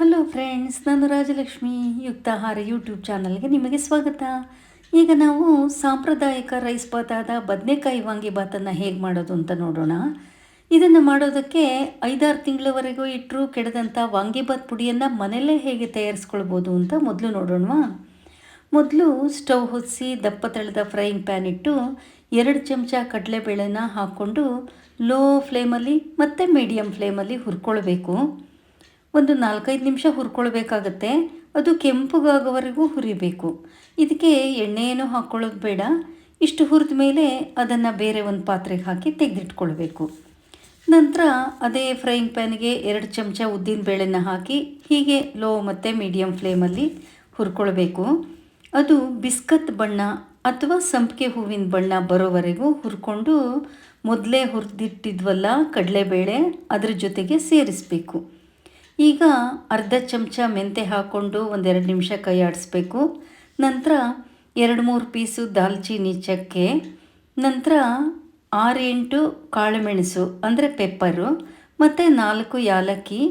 Hello friends ನಾನು Rajalakshmi, ಯುಕ್ತಾಹಾರ YouTube ಚಾನಲ್ಗೆ ನಿಮಗೆ ಸ್ವಾಗತ. ಈಗ ನಾವು ಸಾಂಪ್ರದಾಯಿಕ ರೈಸ್ ಬಾತಾದ ಬದನೆಕಾಯಿ ವಾಂಗಿಬಾತನ್ನು ಹೇಗೆ ಮಾಡೋದು ಅಂತ ನೋಡೋಣ. ಇದನ್ನು ಮಾಡೋದಕ್ಕೆ ಐದಾರು ತಿಂಗಳವರೆಗೂ ಇಟ್ಟರು ಕೆಡದಂಥ ವಾಂಗಿಬಾತ್ ಪುಡಿಯನ್ನು ಮನೆಯಲ್ಲೇ ಹೇಗೆ ತಯಾರಿಸ್ಕೊಳ್ಬೋದು ಅಂತ ಮೊದಲು ನೋಡೋಣವಾ. ಮೊದಲು ಸ್ಟವ್ ಹೊತ್ತಿಸಿ ದಪ್ಪ ತಳೆದ ಫ್ರೈಯಿಂಗ್ ಪ್ಯಾನ್ ಇಟ್ಟು ಎರಡು ಚಮಚ ಕಡಲೆಬೇಳೆನ ಹಾಕ್ಕೊಂಡು ಲೋ ಫ್ಲೇಮಲ್ಲಿ ಮತ್ತು ಮೀಡಿಯಮ್ ಫ್ಲೇಮಲ್ಲಿ ಹುರ್ಕೊಳ್ಬೇಕು. ಒಂದು ನಾಲ್ಕೈದು ನಿಮಿಷ ಹುರ್ಕೊಳ್ಬೇಕಾಗತ್ತೆ. ಅದು ಕೆಂಪುಗಾಗೋವರೆಗೂ ಹುರಿಬೇಕು. ಇದಕ್ಕೆ ಎಣ್ಣೆ ಹಾಕ್ಕೊಳ್ಳೋದು ಬೇಡ. ಇಷ್ಟು ಹುರಿದ ಮೇಲೆ ಅದನ್ನು ಬೇರೆ ಒಂದು ಪಾತ್ರೆಗೆ ಹಾಕಿ ತೆಗೆದಿಟ್ಕೊಳ್ಬೇಕು. ನಂತರ ಅದೇ ಫ್ರೈಯಿಂಗ್ ಪ್ಯಾನ್ಗೆ ಎರಡು ಚಮಚ ಉದ್ದಿನ ಬೇಳೆನ ಹಾಕಿ ಹೀಗೆ ಲೋ ಮತ್ತು ಮೀಡಿಯಮ್ ಫ್ಲೇಮಲ್ಲಿ ಹುರ್ಕೊಳ್ಬೇಕು. ಅದು ಬಿಸ್ಕತ್ ಬಣ್ಣ ಅಥವಾ ಸಂಪಿಗೆ ಹೂವಿನ ಬಣ್ಣ ಬರೋವರೆಗೂ ಹುರ್ಕೊಂಡು ಮೊದಲೇ ಹುರಿದಿಟ್ಟಿದ್ವಲ್ಲ ಕಡಲೆಬೇಳೆ ಅದರ ಜೊತೆಗೆ ಸೇರಿಸಬೇಕು. ಈಗ ಅರ್ಧ ಚಮಚ ಮೆಂತೆ ಹಾಕ್ಕೊಂಡು ಒಂದೆರಡು ನಿಮಿಷ ಕೈ ಆಡಿಸ್ಬೇಕು. ನಂತರ ಎರಡು ಮೂರು ಪೀಸು ದಾಲ್ಚೀನಿ ಚಕ್ಕೆ. ನಂತರ ಆರೆಂಟು ಕಾಳುಮೆಣಸು, ಅಂದರೆ ಪೆಪ್ಪರು, ಮತ್ತು ನಾಲ್ಕು ಯಾಲಕ್ಕಿ,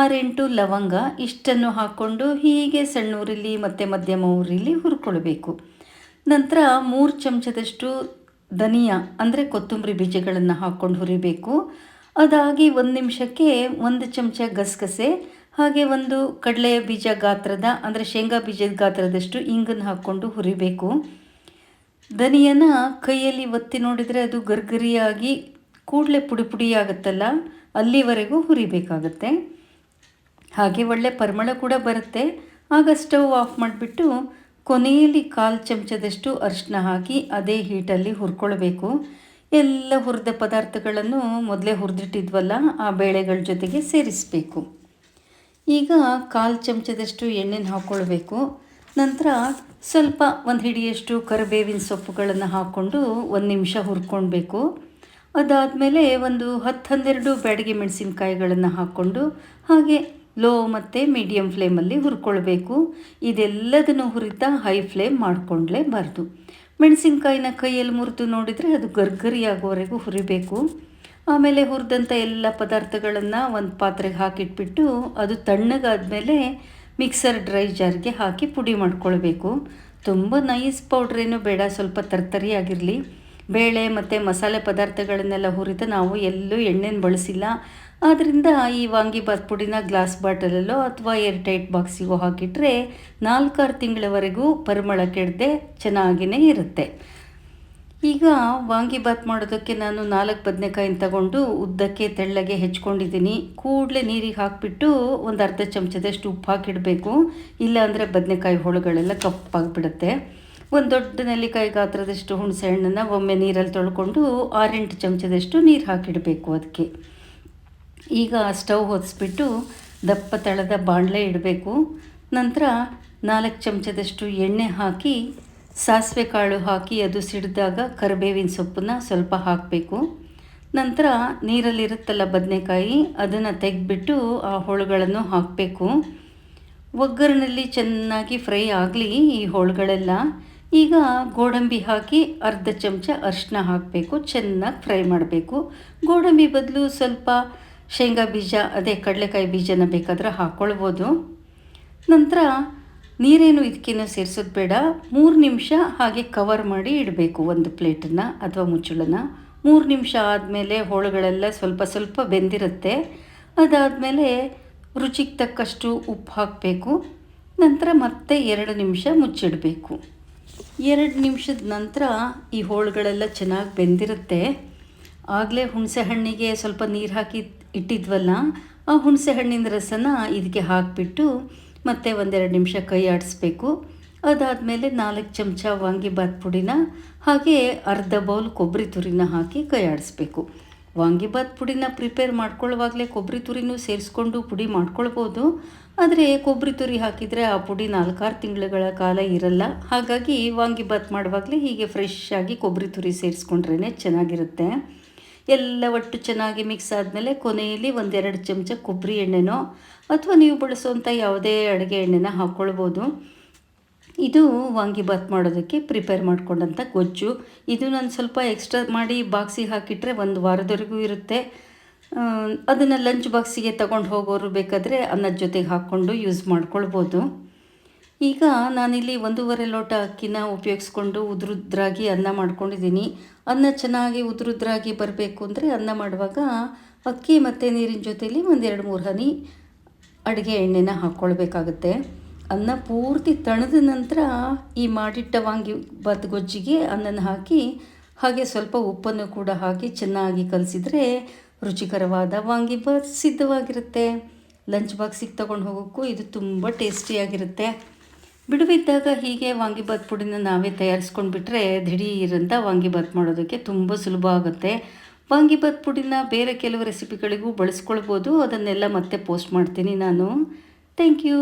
ಆರೆಂಟು ಲವಂಗ, ಇಷ್ಟನ್ನು ಹಾಕ್ಕೊಂಡು ಹೀಗೆ ಸಣ್ಣ ಉರಿಲಿ ಮತ್ತು ಮಧ್ಯಮ ಉರಿಲಿ ಹುರ್ಕೊಳ್ಬೇಕು. ನಂತರ ಮೂರು ಚಮಚದಷ್ಟು ಧನಿಯಾ, ಅಂದರೆ ಕೊತ್ತಂಬರಿ ಬೀಜಗಳನ್ನು ಹಾಕ್ಕೊಂಡು ಹುರಿಬೇಕು. ಅದಾಗಿ ಒಂದು ನಿಮಿಷಕ್ಕೆ ಒಂದು ಚಮಚ ಗಸಗಸೆ, ಹಾಗೆ ಒಂದು ಕಡಲೆಯ ಬೀಜ ಗಾತ್ರದ, ಅಂದರೆ ಶೇಂಗಾ ಬೀಜದ ಗಾತ್ರದಷ್ಟು ಇಂಗನ್ನು ಹಾಕ್ಕೊಂಡು ಹುರಿಬೇಕು. ಧನಿಯನ ಕೈಯಲ್ಲಿ ಒತ್ತಿ ನೋಡಿದರೆ ಅದು ಗರ್ಗರಿಯಾಗಿ ಕೂಡಲೇ ಪುಡಿ ಪುಡಿ ಆಗುತ್ತಲ್ಲ, ಅಲ್ಲಿವರೆಗೂ ಹುರಿಬೇಕಾಗತ್ತೆ. ಹಾಗೆ ಒಳ್ಳೆ ಪರಿಮಳ ಕೂಡ ಬರುತ್ತೆ. ಆಗ ಸ್ಟವ್ ಆಫ್ ಮಾಡಿಬಿಟ್ಟು ಕೊನೆಯಲ್ಲಿ ಕಾಲು ಚಮಚದಷ್ಟು ಅರಿಶಿನ ಹಾಕಿ ಅದೇ ಹೀಟಲ್ಲಿ ಹುರ್ಕೊಳ್ಬೇಕು. ಎಲ್ಲ ಹುರಿದ ಪದಾರ್ಥಗಳನ್ನು ಮೊದಲೇ ಹುರಿದಿಟ್ಟಿದ್ವಲ್ಲ, ಆ ಬೇಳೆಗಳ ಜೊತೆಗೆ ಸೇರಿಸಬೇಕು. ಈಗ ಕಾಲು ಚಮಚದಷ್ಟು ಎಣ್ಣೆನ ಹಾಕ್ಕೊಳ್ಬೇಕು ನಂತರ ಸ್ವಲ್ಪ ಒಂದು ಹಿಡಿಯಷ್ಟು ಕರಿಬೇವಿನ ಸೊಪ್ಪುಗಳನ್ನು ಹಾಕ್ಕೊಂಡು ಒಂದು ನಿಮಿಷ ಹುರ್ಕೊಳ್ಬೇಕು. ಅದಾದಮೇಲೆ ಒಂದು ಹತ್ತು ಹನ್ನೆರಡು ಬ್ಯಾಡಿಗೆ ಮೆಣಸಿನ್ಕಾಯಿಗಳನ್ನು ಹಾಕ್ಕೊಂಡು ಹಾಗೆ ಲೋ ಮತ್ತು ಮೀಡಿಯಮ್ ಫ್ಲೇಮಲ್ಲಿ ಹುರ್ಕೊಳ್ಬೇಕು. ಇದೆಲ್ಲದನ್ನು ಹುರಿತಾ ಹೈ ಫ್ಲೇಮ್ ಮಾಡಿಕೊಂಡ್ಲೇಬಾರ್ದು. ಮೆಣಸಿನ್ಕಾಯಿನ ಕೈಯಲ್ಲಿ ಮುರಿದು ನೋಡಿದರೆ ಅದು ಗರ್ಗರಿ ಆಗೋವರೆಗೂ ಹುರಿಬೇಕು. ಆಮೇಲೆ ಹುರಿದಂಥ ಎಲ್ಲ ಪದಾರ್ಥಗಳನ್ನು ಒಂದು ಪಾತ್ರೆಗೆ ಹಾಕಿಟ್ಬಿಟ್ಟು ಅದು ತಣ್ಣಗಾದ್ಮೇಲೆ ಮಿಕ್ಸರ್ ಡ್ರೈ ಜಾರ್ಗೆ ಹಾಕಿ ಪುಡಿ ಮಾಡ್ಕೊಳ್ಬೇಕು. ತುಂಬ ನೈಸ್ ಪೌಡ್ರೇನು ಬೇಡ, ಸ್ವಲ್ಪ ತರ್ತರಿಯಾಗಿರಲಿ. ಬೇಳೆ ಮತ್ತು ಮಸಾಲೆ ಪದಾರ್ಥಗಳನ್ನೆಲ್ಲ ಹುರಿದು ನಾವು ಎಲ್ಲೂ ಎಣ್ಣೆನ ಬಳಸಿಲ್ಲ. ಆದ್ದರಿಂದ ಈ ವಾಂಗಿಬಾತ್ ಪುಡಿನ ಗ್ಲಾಸ್ ಬಾಟಲಲ್ಲೋ ಅಥವಾ ಏರ್ ಟೈಟ್ ಬಾಕ್ಸಿಗೋ ಹಾಕಿಟ್ರೆ ನಾಲ್ಕಾರು ತಿಂಗಳವರೆಗೂ ಪರಿಮಳ ಕೆಡದೆ ಚೆನ್ನಾಗಿಯೇ ಇರುತ್ತೆ. ಈಗ ವಾಂಗಿಬಾತ್ ಮಾಡೋದಕ್ಕೆ ನಾನು ನಾಲ್ಕು ಬದನೆಕಾಯಿನ ತಗೊಂಡು ಉದ್ದಕ್ಕೆ ತೆಳ್ಳಗೆ ಹೆಚ್ಕೊಂಡಿದ್ದೀನಿ. ಕೂಡಲೇ ನೀರಿಗೆ ಹಾಕಿಬಿಟ್ಟು ಒಂದು ಅರ್ಧ ಚಮಚದಷ್ಟು ಉಪ್ಪು ಹಾಕಿಡಬೇಕು. ಇಲ್ಲಾಂದರೆ ಬದನೆಕಾಯಿ ಹೊಳುಗಳೆಲ್ಲ ಕಪ್ಪಾಗಿಬಿಡುತ್ತೆ. ಒಂದು ದೊಡ್ಡ ನೆಲ್ಲಿಕಾಯಿ ಗಾತ್ರದಷ್ಟು ಹುಣಸೆ ಹಣ್ಣನ್ನು ಒಮ್ಮೆ ನೀರಲ್ಲಿ ತೊಳ್ಕೊಂಡು ಆರೆಂಟು ಚಮಚದಷ್ಟು ನೀರು ಹಾಕಿಡಬೇಕು ಅದಕ್ಕೆ. ಈಗ ಸ್ಟವ್ ಹೊದಿಸ್ಬಿಟ್ಟು ದಪ್ಪ ತಳದ ಬಾಣಲೆ ಇಡಬೇಕು. ನಂತರ ನಾಲ್ಕು ಚಮಚದಷ್ಟು ಎಣ್ಣೆ ಹಾಕಿ, ಸಾಸಿವೆ ಕಾಳು ಹಾಕಿ ಅದು ಸಿಡಿದಾಗ ಕರಿಬೇವಿನ ಸೊಪ್ಪನ್ನು ಸ್ವಲ್ಪ ಹಾಕಬೇಕು. ನಂತರ ನೀರಲ್ಲಿರುತ್ತಲ್ಲ ಬದನೆಕಾಯಿ, ಅದನ್ನು ತೆಗೆದ್ಬಿಟ್ಟು ಆ ಹೋಳುಗಳನ್ನು ಹಾಕಬೇಕು. ಒಗ್ಗರಣೆಯಲ್ಲಿ ಚೆನ್ನಾಗಿ ಫ್ರೈ ಆಗಲಿ ಈ ಹೋಳುಗಳೆಲ್ಲ. ಈಗ ಗೋಡಂಬಿ ಹಾಕಿ ಅರ್ಧ ಚಮಚ ಅರಿಶಿನ ಹಾಕಬೇಕು, ಚೆನ್ನಾಗಿ ಫ್ರೈ ಮಾಡಬೇಕು. ಗೋಡಂಬಿ ಬದಲು ಸ್ವಲ್ಪ ಶೇಂಗಾ ಬೀಜ, ಅದೇ ಕಡಲೆಕಾಯಿ ಬೀಜನ ಬೇಕಾದರೆ ಹಾಕ್ಕೊಳ್ಬೋದು ನಂತರ ನೀರೇನು ಇದಕ್ಕೇನು ಸೇರಿಸೋದು ಬೇಡ. ಮೂರು ನಿಮಿಷ ಹಾಗೆ ಕವರ್ ಮಾಡಿ ಇಡಬೇಕು ಒಂದು ಪ್ಲೇಟನ್ನು ಅಥವಾ ಮುಚ್ಚಳನ. ಮೂರು ನಿಮಿಷ ಆದಮೇಲೆ ಹೋಳುಗಳೆಲ್ಲ ಸ್ವಲ್ಪ ಸ್ವಲ್ಪ ಬೆಂದಿರುತ್ತೆ. ಅದಾದಮೇಲೆ ರುಚಿಗೆ ತಕ್ಕಷ್ಟು ಉಪ್ಪು ಹಾಕಬೇಕು. ನಂತರ ಮತ್ತೆ ಎರಡು ನಿಮಿಷ ಮುಚ್ಚಿಡಬೇಕು. ಎರಡು ನಿಮಿಷದ ನಂತರ ಈ ಹೋಳುಗಳೆಲ್ಲ ಚೆನ್ನಾಗಿ ಬೆಂದಿರುತ್ತೆ. ಆಗಲೇ ಹುಣಸೆ ಹಣ್ಣಿಗೆ ಸ್ವಲ್ಪ ನೀರು ಹಾಕಿ ಇಟ್ಟಿದ್ವಲ್ಲ, ಆ ಹುಣಸೆ ಹಣ್ಣಿನ ರಸನ ಇದಕ್ಕೆ ಹಾಕಿಬಿಟ್ಟು ಮತ್ತೆ ಒಂದೆರಡು ನಿಮಿಷ ಕೈ ಆಡಿಸ್ಬೇಕು. ಅದಾದಮೇಲೆ ನಾಲ್ಕು ಚಮಚ ವಾಂಗಿಬಾತ್ ಪುಡಿನ ಹಾಗೆ ಅರ್ಧ ಬೌಲ್ ಕೊಬ್ಬರಿ ತುರಿನ ಹಾಕಿ ಕೈ ಆಡಿಸ್ಬೇಕು. ವಾಂಗಿಬಾತ್ ಪುಡಿನ ಪ್ರಿಪೇರ್ ಮಾಡ್ಕೊಳ್ಳುವಾಗಲೇ ಕೊಬ್ಬರಿ ತುರಿನೂ ಸೇರಿಸ್ಕೊಂಡು ಪುಡಿ ಮಾಡ್ಕೊಳ್ಬೋದು. ಆದರೆ ಕೊಬ್ಬರಿ ತುರಿ ಹಾಕಿದರೆ ಆ ಪುಡಿ ನಾಲ್ಕಾರು ತಿಂಗಳುಗಳ ಕಾಲ ಇರಲ್ಲ. ಹಾಗಾಗಿ ವಾಂಗಿಬಾತ್ ಮಾಡುವಾಗಲೇ ಹೀಗೆ ಫ್ರೆಶ್ ಆಗಿ ಕೊಬ್ಬರಿ ತುರಿ ಸೇರಿಸ್ಕೊಂಡ್ರೇ ಚೆನ್ನಾಗಿರುತ್ತೆ. ಎಲ್ಲ ಒಟ್ಟು ಚೆನ್ನಾಗಿ ಮಿಕ್ಸ್ ಆದಮೇಲೆ ಕೊನೆಯಲ್ಲಿ ಒಂದೆರಡು ಚಮಚ ಕೊಬ್ಬರಿ ಎಣ್ಣೆನೋ ಅಥವಾ ನೀವು ಬಳಸುವಂಥ ಯಾವುದೇ ಅಡುಗೆ ಎಣ್ಣೆನ ಹಾಕ್ಕೊಳ್ಬೋದು. ಇದು ವಾಂಗಿಬಾತ್ ಮಾಡೋದಕ್ಕೆ ಪ್ರಿಪೇರ್ ಮಾಡ್ಕೊಂಡಂಥ ಗೊಜ್ಜು. ಇದು ನಾನು ಸ್ವಲ್ಪ ಎಕ್ಸ್ಟ್ರಾ ಮಾಡಿ ಬಾಕ್ಸಿಗೆ ಹಾಕಿಟ್ರೆ ಒಂದು ವಾರದವರೆಗೂ ಇರುತ್ತೆ. ಅದನ್ನು ಲಂಚ್ ಬಾಕ್ಸಿಗೆ ತಗೊಂಡು ಹೋಗೋರು ಬೇಕಾದರೆ ಅನ್ನದ ಜೊತೆಗೆ ಹಾಕ್ಕೊಂಡು ಯೂಸ್ ಮಾಡ್ಕೊಳ್ಬೋದು. ಈಗ ನಾನಿಲ್ಲಿ ಒಂದೂವರೆ ಲೋಟ ಅಕ್ಕಿನ ಉಪಯೋಗಿಸ್ಕೊಂಡು ಉದುರುದ್ರಾಗಿ ಅನ್ನ ಮಾಡ್ಕೊಂಡಿದ್ದೀನಿ. ಅನ್ನ ಚೆನ್ನಾಗಿ ಉದುರುದ್ರಾಗಿ ಬರಬೇಕು ಅಂದರೆ ಅನ್ನ ಮಾಡುವಾಗ ಅಕ್ಕಿ ಮತ್ತು ನೀರಿನ ಜೊತೆಯಲ್ಲಿ ಒಂದೆರಡು ಮೂರು ಹನಿ ಅಡುಗೆ ಎಣ್ಣೆನ ಹಾಕ್ಕೊಳ್ಬೇಕಾಗುತ್ತೆ ಅನ್ನ ಪೂರ್ತಿ ತಣದ ನಂತರ ಈ ಮಾಡಿಟ್ಟ ವಾಂಗಿ ಬಾತ್ ಗೊಜ್ಜಿಗೆ ಅನ್ನನ ಹಾಕಿ ಹಾಗೆ ಸ್ವಲ್ಪ ಉಪ್ಪನ್ನು ಕೂಡ ಹಾಕಿ ಚೆನ್ನಾಗಿ ಕಲಸಿದರೆ ರುಚಿಕರವಾದ ವಾಂಗಿ ಬಾತ್ ಸಿದ್ಧವಾಗಿರುತ್ತೆ. ಲಂಚ್ ಬಾಕ್ಸಿಗೆ ತೊಗೊಂಡು ಹೋಗೋಕ್ಕೂ ಇದು ತುಂಬ ಟೇಸ್ಟಿಯಾಗಿರುತ್ತೆ. ಬಿಡುವಿದ್ದಾಗ ಹೀಗೆ ವಾಂಗಿಬಾತ್ ಪುಡಿನ ನಾವೇ ತಯಾರಿಸ್ಕೊಂಡು ಬಿಟ್ಟರೆ ದಿಢೀರಂತ ವಾಂಗಿಬಾತ್ ಮಾಡೋದಕ್ಕೆ ತುಂಬ ಸುಲಭ ಆಗುತ್ತೆ. ವಾಂಗಿಬಾತ್ ಪುಡಿನ ಬೇರೆ ಕೆಲವು ರೆಸಿಪಿಗಳಿಗೂ ಬಳಸ್ಕೊಳ್ಬೋದು. ಅದನ್ನೆಲ್ಲ ಮತ್ತೆ ಪೋಸ್ಟ್ ಮಾಡ್ತೀನಿ ನಾನು. Thank you.